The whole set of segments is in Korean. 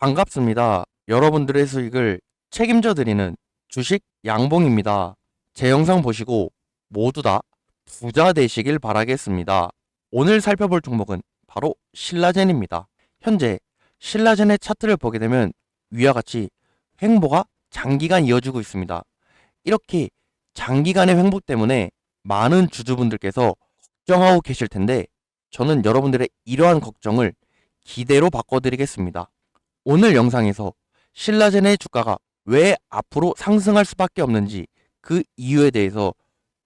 반갑습니다. 여러분들의 수익을 책임져 드리는 주식 양봉입니다. 제 영상 보시고 모두 다 부자 되시길 바라겠습니다. 오늘 살펴볼 종목은 바로 신라젠입니다. 현재 신라젠의 차트를 보게 되면 위와 같이 횡보가 장기간 이어지고 있습니다. 이렇게 장기간의 횡보 때문에 많은 주주분들께서 걱정하고 계실 텐데 저는 여러분들의 이러한 걱정을 기대로 바꿔드리겠습니다. 오늘 영상에서 신라젠의 주가가 왜 앞으로 상승할 수밖에 없는지 그 이유에 대해서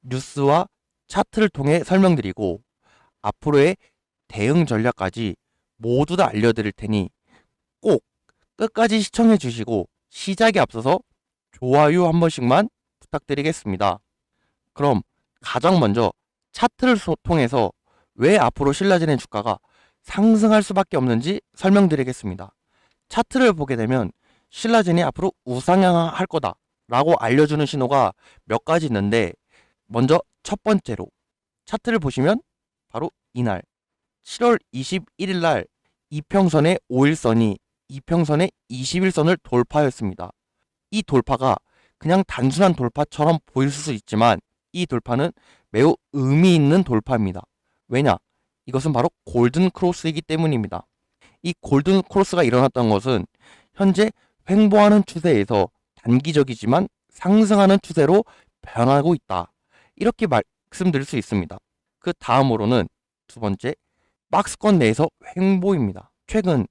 뉴스와 차트를 통해 설명드리고 앞으로의 대응 전략까지 모두 다 알려드릴 테니 꼭 끝까지 시청해 주시고 시작에 앞서서 좋아요 한 번씩만 부탁드리겠습니다. 그럼 가장 먼저 차트를 소- 통해서 왜 앞으로 신라젠의 주가가 상승할 수밖에 없는지 설명드리겠습니다. 차트를 보게 되면 신라젠이 앞으로 우상향할 거다라고 알려주는 신호가 몇 가지 있는데 먼저 첫 번째로 차트를 보시면 바로 이날 7월 21일 날 이평선의 5일선이 이평선의 21선을 돌파했습니다. 이 돌파가 그냥 단순한 돌파처럼 보일 수 있지만 이 돌파는 매우 의미 있는 돌파입니다. 왜냐? 이것은 바로 골든 크로스이기 때문입니다. 이 골든 크로스가 일어났던 것은 현재 횡보하는 추세에서 단기적이지만 상승하는 추세로 변하고 있다. 이렇게 말씀드릴 수 있습니다. 그 다음으로는 두 번째, 박스권 내에서 횡보입니다. 최근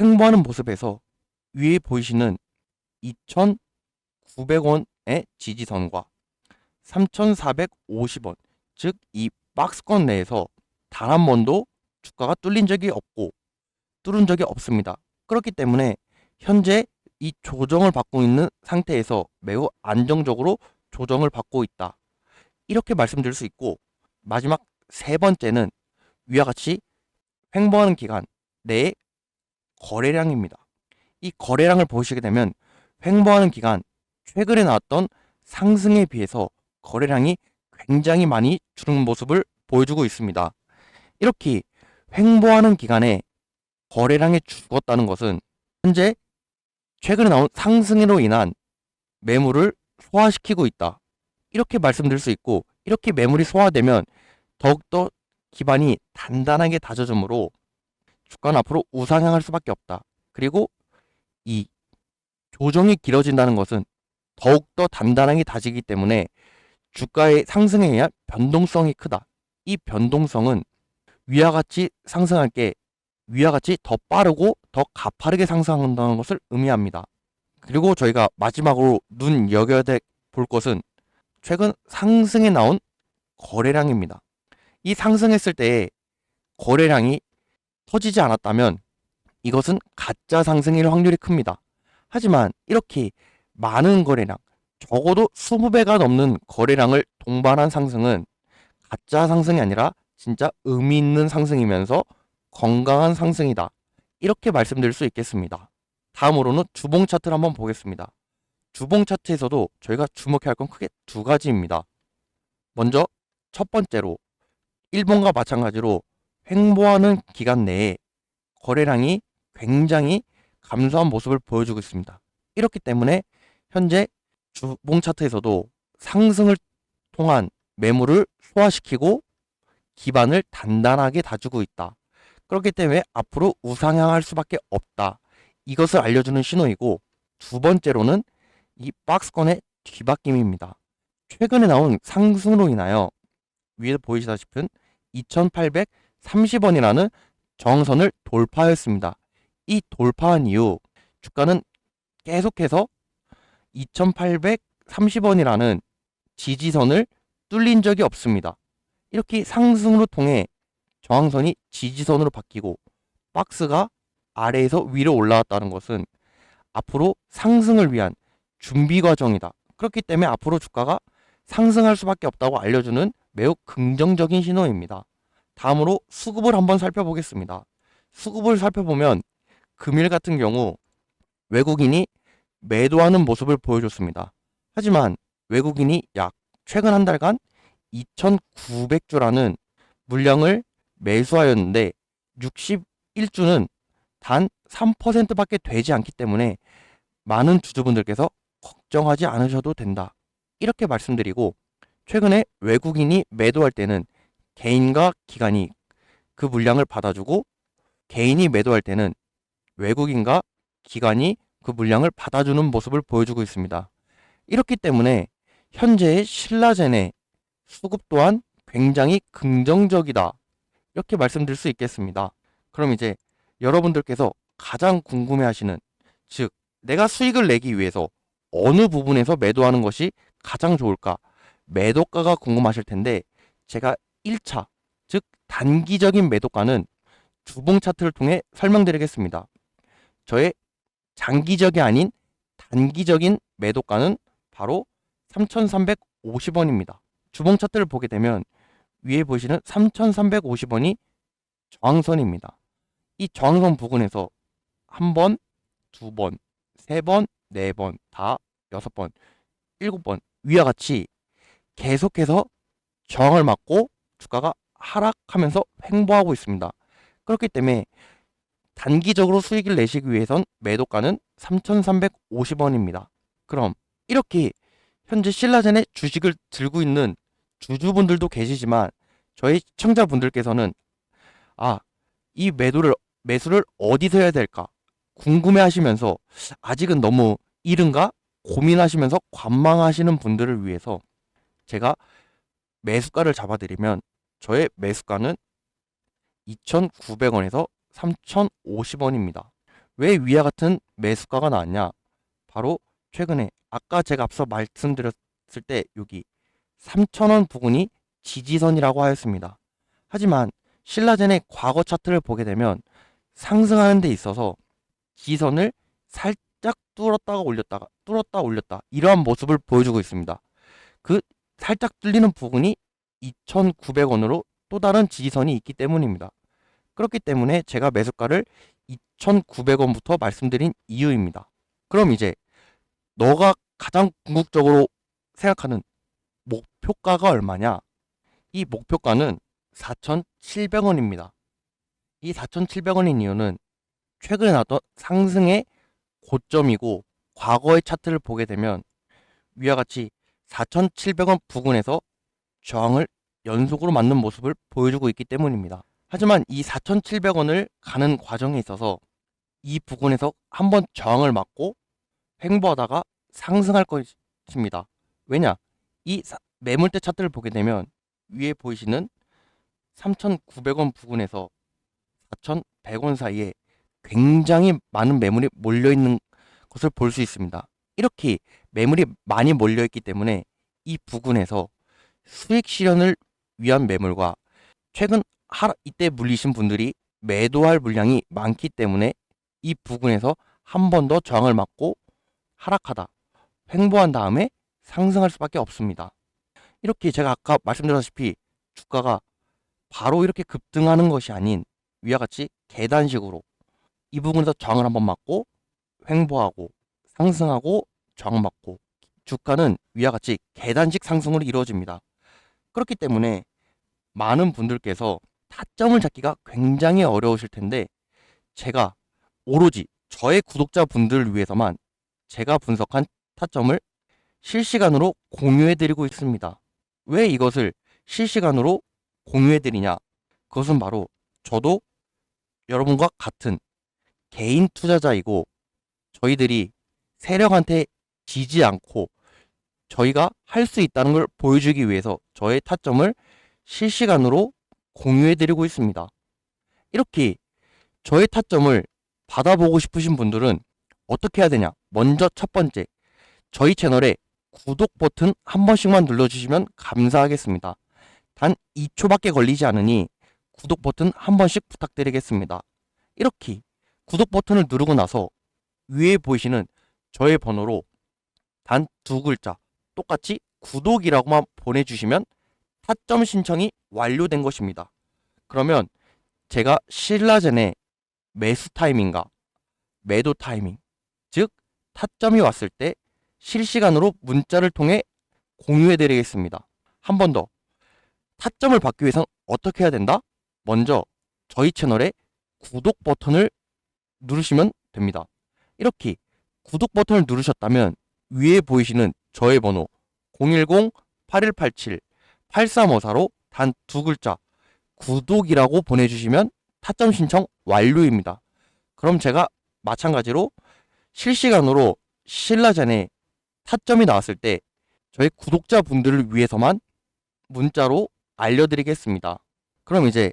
횡보하는 모습에서 위에 보이시는 2,900원의 지지선과 3,450원, 즉 이 박스권 내에서 단 한 번도 주가가 뚫린 적이 없고 뚫은 적이 없습니다. 그렇기 때문에 현재 이 조정을 받고 있는 상태에서 매우 안정적으로 조정을 받고 있다. 이렇게 말씀드릴 수 있고 마지막 세 번째는 위와 같이 횡보하는 기간 내의 거래량입니다. 이 거래량을 보시게 되면 횡보하는 기간 최근에 나왔던 상승에 비해서 거래량이 굉장히 많이 줄은 모습을 보여주고 있습니다. 이렇게 횡보하는 기간에 거래량이 죽었다는 것은 현재 최근에 나온 상승으로 인한 매물을 소화시키고 있다. 이렇게 말씀드릴 수 있고 이렇게 매물이 소화되면 더욱더 기반이 단단하게 다져지므로 주가는 앞으로 우상향할 수밖에 없다. 그리고 이 조정이 길어진다는 것은 더욱더 단단하게 다지기 때문에 주가의 상승에 의한 변동성이 크다. 이 변동성은 위와 같이 상승할 게 위와 같이 더 빠르고 더 가파르게 상승한다는 것을 의미합니다. 그리고 저희가 마지막으로 눈 여겨야 될 볼 것은 최근 상승에 나온 거래량입니다. 이 상승했을 때 거래량이 터지지 않았다면 이것은 가짜 상승일 확률이 큽니다. 하지만 이렇게 많은 거래량, 적어도 20배가 넘는 거래량을 동반한 상승은 가짜 상승이 아니라 진짜 의미 있는 상승이면서 건강한 상승이다. 이렇게 말씀드릴 수 있겠습니다. 다음으로는 주봉 차트를 한번 보겠습니다. 주봉 차트에서도 저희가 주목해야 할 건 크게 두 가지입니다. 먼저 첫 번째로 일본과 마찬가지로 횡보하는 기간 내에 거래량이 굉장히 감소한 모습을 보여주고 있습니다. 이렇기 때문에 현재 주봉 차트에서도 상승을 통한 매물을 소화시키고 기반을 단단하게 다주고 있다. 그렇기 때문에 앞으로 우상향할 수밖에 없다. 이것을 알려주는 신호이고 두 번째로는 이 박스권의 뒤바뀜입니다. 최근에 나온 상승으로 인하여 위에 보이시다시피 2830원이라는 정선을 돌파했습니다. 이 돌파한 이후 주가는 계속해서 2830원이라는 지지선을 뚫린 적이 없습니다. 이렇게 상승으로 통해 저항선이 지지선으로 바뀌고 박스가 아래에서 위로 올라왔다는 것은 앞으로 상승을 위한 준비 과정이다. 그렇기 때문에 앞으로 주가가 상승할 수밖에 없다고 알려주는 매우 긍정적인 신호입니다. 다음으로 수급을 한번 살펴보겠습니다. 수급을 살펴보면 금일 같은 경우 외국인이 매도하는 모습을 보여줬습니다. 하지만 외국인이 약 최근 한 달간 2,900주라는 물량을 매수하였는데 61주는 단 3%밖에 되지 않기 때문에 많은 주주분들께서 걱정하지 않으셔도 된다. 이렇게 말씀드리고 최근에 외국인이 매도할 때는 개인과 기관이 그 물량을 받아주고 개인이 매도할 때는 외국인과 기관이 그 물량을 받아주는 모습을 보여주고 있습니다. 이렇기 때문에 현재의 신라젠의 수급 또한 굉장히 긍정적이다. 이렇게 말씀드릴 수 있겠습니다. 그럼 이제 여러분들께서 가장 궁금해 하시는, 즉, 내가 수익을 내기 위해서 어느 부분에서 매도하는 것이 가장 좋을까? 매도가가 궁금하실 텐데, 제가 1차, 즉, 단기적인 매도가는 주봉 차트를 통해 설명드리겠습니다. 저의 장기적이 아닌 단기적인 매도가는 바로 3,350원입니다. 주봉 차트를 보게 되면 위에 보시는 3,350원이 저항선입니다. 이 저항선 부근에서 한 번, 두 번, 세 번, 네 번, 다 여섯 번, 일곱 번 위와 같이 계속해서 저항을 맞고 주가가 하락하면서 횡보하고 있습니다. 그렇기 때문에 단기적으로 수익을 내시기 위해선 매도가는 3,350원입니다. 그럼 이렇게 현재 신라젠의 주식을 들고 있는 주주분들도 계시지만 저희 시청자분들께서는 아, 이 매도를 매수를 어디서 해야 될까 궁금해 하시면서 아직은 너무 이른가 고민하시면서 관망하시는 분들을 위해서 제가 매수가를 잡아드리면 저의 매수가는 2,900원에서 3,050원입니다. 왜 위와 같은 매수가가 나왔냐? 바로 최근에 아까 제가 앞서 말씀드렸을 때 여기 3,000원 부근이 지지선이라고 하였습니다. 하지만 신라젠의 과거 차트를 보게 되면 상승하는 데 있어서 지선을 살짝 뚫었다가 올렸다가 뚫었다 올렸다 이러한 모습을 보여주고 있습니다. 그 살짝 뚫리는 부분이 2,900원으로 또 다른 지지선이 있기 때문입니다. 그렇기 때문에 제가 매수가를 2,900원부터 말씀드린 이유입니다. 그럼 이제 너가 가장 궁극적으로 생각하는 목표가가 얼마냐? 이 목표가는 4,700원입니다. 이 4,700원인 이유는 최근에 나왔던 상승의 고점이고 과거의 차트를 보게 되면 위와 같이 4,700원 부근에서 저항을 연속으로 맞는 모습을 보여주고 있기 때문입니다. 하지만 이 4,700원을 가는 과정에 있어서 이 부근에서 한번 저항을 맞고 횡보하다가 상승할 것입니다. 왜냐? 이 매물대 차트를 보게 되면 위에 보이시는 3,900원 부근에서 4,100원 사이에 굉장히 많은 매물이 몰려 있는 것을 볼 수 있습니다. 이렇게 매물이 많이 몰려 있기 때문에 이 부근에서 수익 실현을 위한 매물과 최근 이때 물리신 분들이 매도할 물량이 많기 때문에 이 부근에서 한 번 더 저항을 맞고 하락하다 횡보한 다음에 상승할 수밖에 없습니다. 이렇게 제가 아까 말씀드렸다시피 주가가 바로 이렇게 급등하는 것이 아닌 위와 같이 계단식으로 이 부분에서 저항을 한번 맞고 횡보하고 상승하고 저항 맞고 주가는 위와 같이 계단식 상승으로 이루어집니다. 그렇기 때문에 많은 분들께서 타점을 잡기가 굉장히 어려우실 텐데 제가 오로지 저의 구독자분들을 위해서만 제가 분석한 타점을 실시간으로 공유해 드리고 있습니다. 왜 이것을 실시간으로 공유해 드리냐? 그것은 바로 저도 여러분과 같은 개인 투자자이고 저희들이 세력한테 지지 않고 저희가 할 수 있다는 걸 보여주기 위해서 저의 타점을 실시간으로 공유해 드리고 있습니다. 이렇게 저의 타점을 받아보고 싶으신 분들은 어떻게 해야 되냐? 먼저 첫 번째, 저희 채널에 구독 버튼 한 번씩만 눌러주시면 감사하겠습니다. 단 2초밖에 걸리지 않으니 구독 버튼 한 번씩 부탁드리겠습니다. 이렇게 구독 버튼을 누르고 나서 위에 보이시는 저의 번호로 단 두 글자 똑같이 구독이라고만 보내주시면 타점 신청이 완료된 것입니다. 그러면 제가 신라젠의 매수 타이밍과 매도 타이밍, 즉 타점이 왔을 때 실시간으로 문자를 통해 공유해 드리겠습니다. 한 번 더. 타점을 받기 위해선 어떻게 해야 된다? 먼저 저희 채널에 구독 버튼을 누르시면 됩니다. 이렇게 구독 버튼을 누르셨다면 위에 보이시는 저의 번호 010-8187-8354로 단 두 글자 구독이라고 보내주시면 타점 신청 완료입니다. 그럼 제가 마찬가지로 실시간으로 신라젠에 타점이 나왔을 때 저희 구독자분들을 위해서만 문자로 알려드리겠습니다. 그럼 이제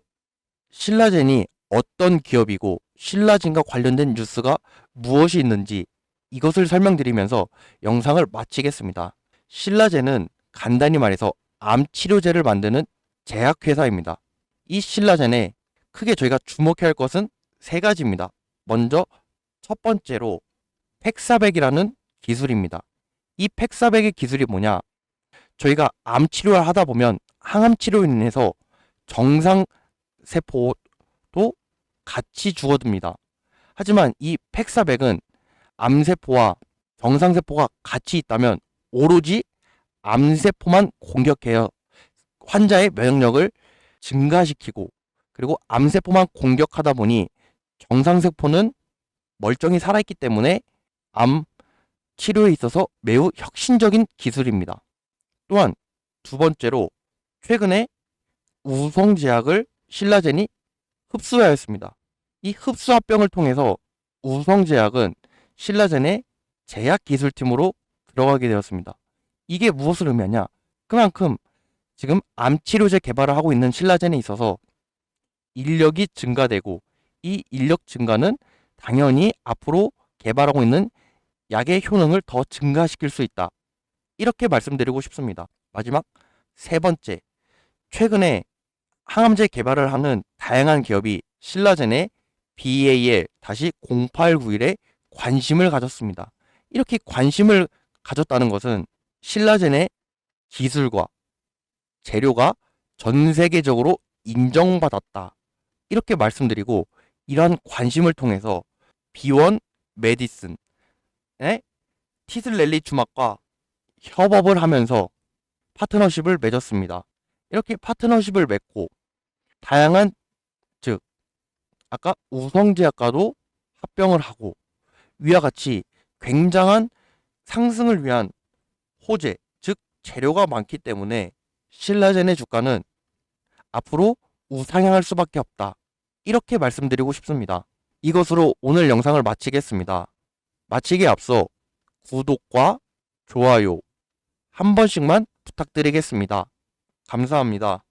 신라젠이 어떤 기업이고 신라젠과 관련된 뉴스가 무엇이 있는지 이것을 설명드리면서 영상을 마치겠습니다. 신라젠은 간단히 말해서 암 치료제를 만드는 제약회사입니다. 이 신라젠에 크게 저희가 주목해야 할 것은 세 가지입니다. 먼저 첫 번째로 팩사백이라는 기술입니다. 이 팩사백의 기술이 뭐냐? 저희가 암 치료를 하다 보면 항암 치료로 인해서 정상 세포도 같이 죽어듭니다. 하지만 이 팩사백은 암세포와 정상세포가 같이 있다면 오로지 암세포만 공격해요. 환자의 면역력을 증가시키고 그리고 암세포만 공격하다 보니 정상세포는 멀쩡히 살아있기 때문에 암 치료에 있어서 매우 혁신적인 기술입니다. 또한 두 번째로 최근에 우성제약을 신라젠이 흡수하였습니다. 이 흡수합병을 통해서 우성제약은 신라젠의 제약기술팀으로 들어가게 되었습니다. 이게 무엇을 의미하냐? 그만큼 지금 암치료제 개발을 하고 있는 신라젠에 있어서 인력이 증가되고 이 인력 증가는 당연히 앞으로 개발하고 있는 약의 효능을 더 증가시킬 수 있다. 이렇게 말씀드리고 싶습니다. 마지막 세 번째. 최근에 항암제 개발을 하는 다양한 기업이 신라젠의 BAL 다시 0891에 관심을 가졌습니다. 이렇게 관심을 가졌다는 것은 신라젠의 기술과 재료가 전 세계적으로 인정받았다. 이렇게 말씀드리고 이러한 관심을 통해서 비원 메디슨의 티슬렐리 주막과 협업을 하면서 파트너십을 맺었습니다. 이렇게 파트너십을 맺고 다양한 즉 아까 우성제약과도 합병을 하고 위와 같이 굉장한 상승을 위한 호재 즉 재료가 많기 때문에 신라젠의 주가는 앞으로 우상향할 수밖에 없다. 이렇게 말씀드리고 싶습니다. 이것으로 오늘 영상을 마치겠습니다. 마치기에 앞서 구독과 좋아요 한 번씩만 부탁드리겠습니다. 감사합니다.